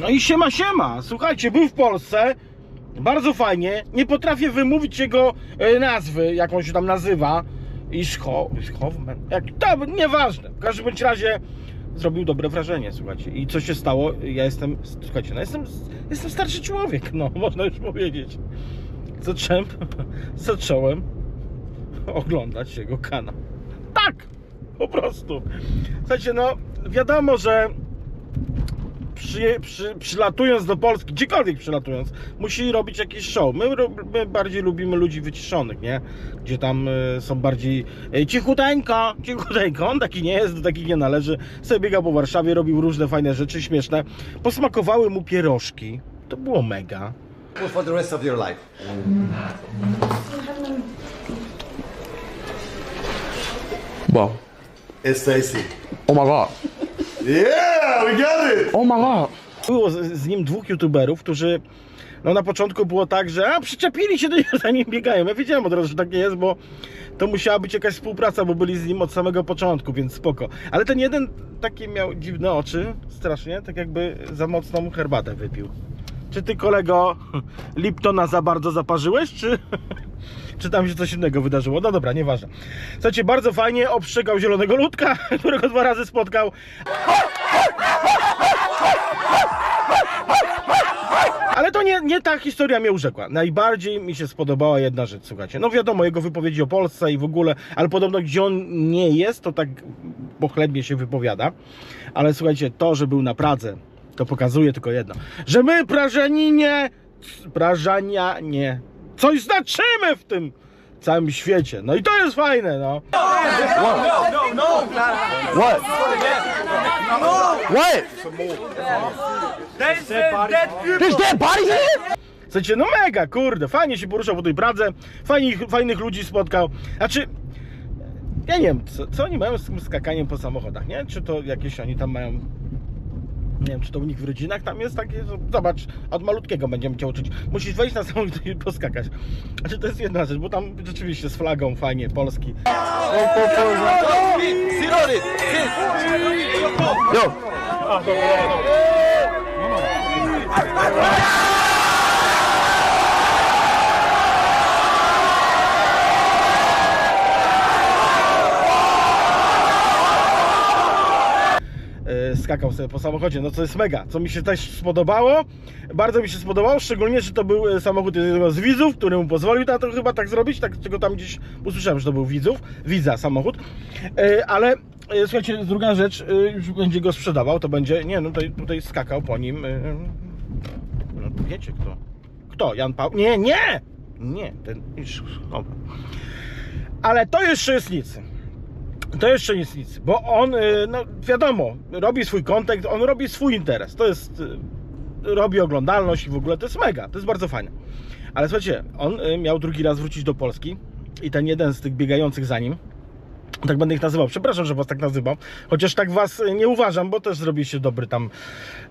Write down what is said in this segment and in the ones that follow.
No i siema, siema. Słuchajcie, był w Polsce. Bardzo fajnie. Nie potrafię wymówić jego e, nazwy, jak on się tam nazywa. Ischho, Ischhoffman. Jak, to nieważne. W każdym bądź razie zrobił dobre wrażenie, słuchajcie. I co się stało? Ja jestem, słuchajcie, no jestem, jestem starszy człowiek, no, można już powiedzieć. Zacząłem, zacząłem oglądać jego kanał. Tak! Po prostu. Słuchajcie, no wiadomo, że przy, przy, przylatując do Polski, gdziekolwiek przylatując, musi robić jakiś show. My, my bardziej lubimy ludzi wyciszonych, nie? Gdzie tam y, są bardziej y, cichuteńko, cichuteńko. On taki nie jest, do takich nie należy. Sobie biegał po Warszawie, robił różne fajne rzeczy, śmieszne. Posmakowały mu pierożki. To było mega. for the rest of your life. Wow. It's tasty. Oh my god. Yeah, we got it. Oh my god. Było z, z nim dwóch youtuberów, którzy no na początku było tak, że a, przyczepili się do niego, za nim biegają. Ja wiedziałem od razu, że tak nie jest, bo to musiała być jakaś współpraca, bo byli z nim od samego początku, więc spoko. Ale ten jeden takie miał dziwne oczy, strasznie, tak jakby za mocną herbatę wypił. Czy ty kolego Liptona za bardzo zaparzyłeś, czy, czy tam się coś innego wydarzyło? No dobra, nieważne. Słuchajcie, bardzo fajnie obstrzegał zielonego ludka, którego dwa razy spotkał. Ale to nie, nie ta historia mnie urzekła. Najbardziej mi się spodobała jedna rzecz, słuchajcie. No wiadomo, jego wypowiedzi o Polsce i w ogóle, ale podobno gdzie on nie jest, to tak pochlebnie się wypowiada. Ale słuchajcie, to, że był na Pradze, to pokazuje tylko jedno. Że my, Prażaninie, Prażanianie, coś znaczymy w tym całym świecie. No i to jest fajne, no. What? What? There's dead bodies here? Słuchajcie, no mega, kurde, fajnie się poruszał po tej Pradze, fajnych, fajnych ludzi spotkał. Znaczy, ja nie wiem, co, co oni mają z tym skakaniem po samochodach, nie? Czy to jakieś oni tam mają, nie wiem, czy to u nich w rodzinach tam jest takie, że zobacz, od malutkiego będziemy cię uczyć. Musisz wejść na samochód i poskakać. Znaczy, to jest jedna rzecz, bo tam rzeczywiście z flagą fajnie, Polski. Yo. e, skakał sobie po samochodzie, no co jest mega, co mi się też spodobało, bardzo mi się spodobało, szczególnie, że to był e, samochód jednego z widzów, który mu pozwolił na to chyba tak zrobić, tak czego tam gdzieś usłyszałem, że to był widzów, widza samochód, E, ale e, słuchajcie, druga rzecz, już będzie go sprzedawał, to będzie, nie no tutaj, tutaj skakał po nim, no wiecie kto, kto, Jan Paweł, nie, nie, nie, ten, już, dobra. ale to jeszcze jest nic. To jeszcze nic, nic, bo on, y, no wiadomo, robi swój kontekst, on robi swój interes. To jest, y, robi oglądalność i w ogóle to jest mega, to jest bardzo fajne. Ale słuchajcie, on y, miał drugi raz wrócić do Polski i ten jeden z tych biegających za nim, tak będę ich nazywał, przepraszam, że was tak nazywam, chociaż tak was y, nie uważam, bo też zrobiliście dobry tam,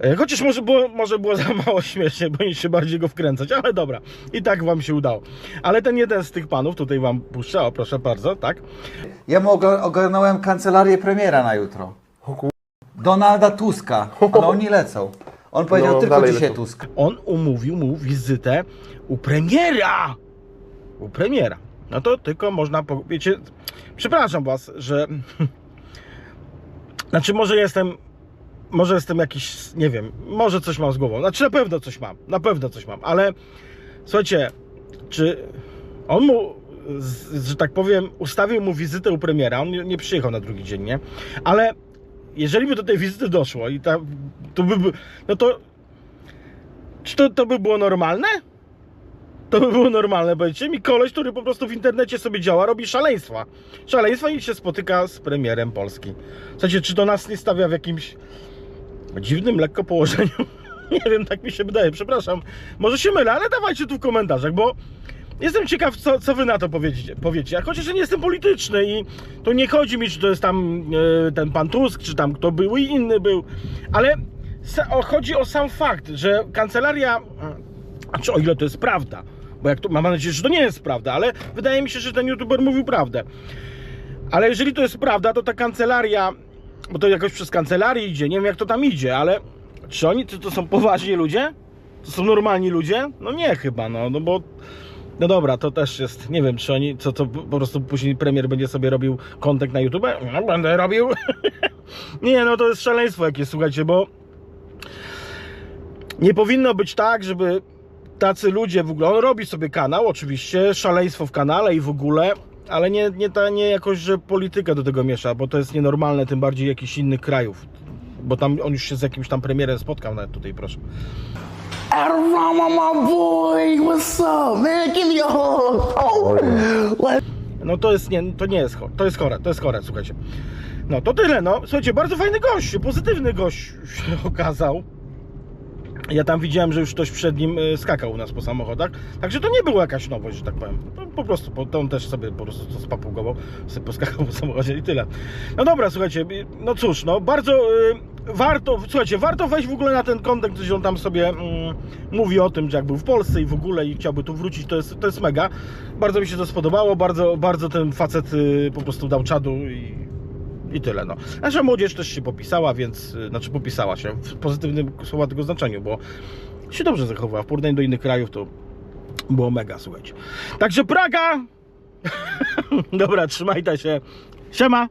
y, chociaż może było, może było za mało śmiesznie, bo się bardziej go wkręcać, ale dobra, i tak wam się udało. Ale ten jeden z tych panów, tutaj wam puszczę, o proszę bardzo, tak, Ja mu ogarnąłem kancelarię premiera na jutro. Donalda Tuska. Ale oni lecą. On powiedział No, tylko dzisiaj lecą. Tusk. on umówił mu wizytę u premiera. U premiera. No to tylko można powiedzieć. Przepraszam was, że. Znaczy, może jestem. Może jestem jakiś. Nie wiem, może coś mam z głową. Znaczy, na pewno coś mam. Na pewno coś mam, ale słuchajcie, czy on mu, że tak powiem, ustawił mu wizytę u premiera. On nie, przyjechał na drugi dzień, nie? Ale jeżeli by do tej wizyty doszło i ta, to by- no to czy to, to by było normalne? To by było normalne, powiedzcie mi, koleś, który po prostu w internecie sobie działa, robi szaleństwa. Szaleństwa i się spotyka z premierem Polski. Słuchajcie, czy to nas nie stawia w jakimś dziwnym lekko położeniu? Nie wiem, tak mi się wydaje, przepraszam. Może się mylę, ale dawajcie tu w komentarzach, bo jestem ciekaw, co, co wy na to powiecie, powiecie. A chociaż ja nie jestem polityczny i to nie chodzi mi, czy to jest tam e, ten pan Tusk, czy tam kto był i inny był, ale chodzi o sam fakt, że kancelaria, czy o ile to jest prawda, bo jak to, mam nadzieję, że to nie jest prawda, ale wydaje mi się, że ten youtuber mówił prawdę. Ale jeżeli to jest prawda, to ta kancelaria, bo to jakoś przez kancelarię idzie, nie wiem jak to tam idzie, ale Czy oni to, to są poważni ludzie? To są normalni ludzie? No nie chyba, no, no bo no dobra, to też jest, nie wiem, czy oni, co to po prostu później premier będzie sobie robił kontent na YouTube? No, będę robił. nie, no to jest szaleństwo jakieś, słuchajcie, bo nie powinno być tak, żeby tacy ludzie w ogóle, on robi sobie kanał, oczywiście, szaleństwo w kanale i w ogóle, ale nie, nie, ta, nie jakoś, że polityka do tego miesza, bo to jest nienormalne, tym bardziej jakichś innych krajów. Bo tam on już się z jakimś tam premierem spotkał nawet tutaj, proszę. Rama, my boy, what's up, man? Give me a hug. Oh? No to jest nie, to nie jest chore, to jest chore, to jest chore, słuchajcie. No to tyle, no. Słuchajcie, bardzo fajny gość, pozytywny gość się okazał. Ja tam widziałem, że już ktoś przed nim y, skakał u nas po samochodach, także to nie była jakaś nowość, że tak powiem. Po prostu, po, on też sobie po prostu to spapugował, sobie poskakał po samochodzie i tyle. No dobra, słuchajcie, y, no cóż, no bardzo y, warto, słuchajcie, warto wejść w ogóle na ten kontekst, gdzie on tam sobie mm, mówi o tym, że jak był w Polsce i w ogóle i chciałby tu wrócić, to jest, to jest mega. Bardzo mi się to spodobało, bardzo, bardzo ten facet y, po prostu dał czadu i i tyle, no. Nasza młodzież też się popisała, więc, y, znaczy popisała się w pozytywnym słowa tego znaczeniu, bo się dobrze zachowała. W porównaniu do innych krajów to było mega, słuchajcie. Także Praga! Dobra, trzymajcie się. Siema!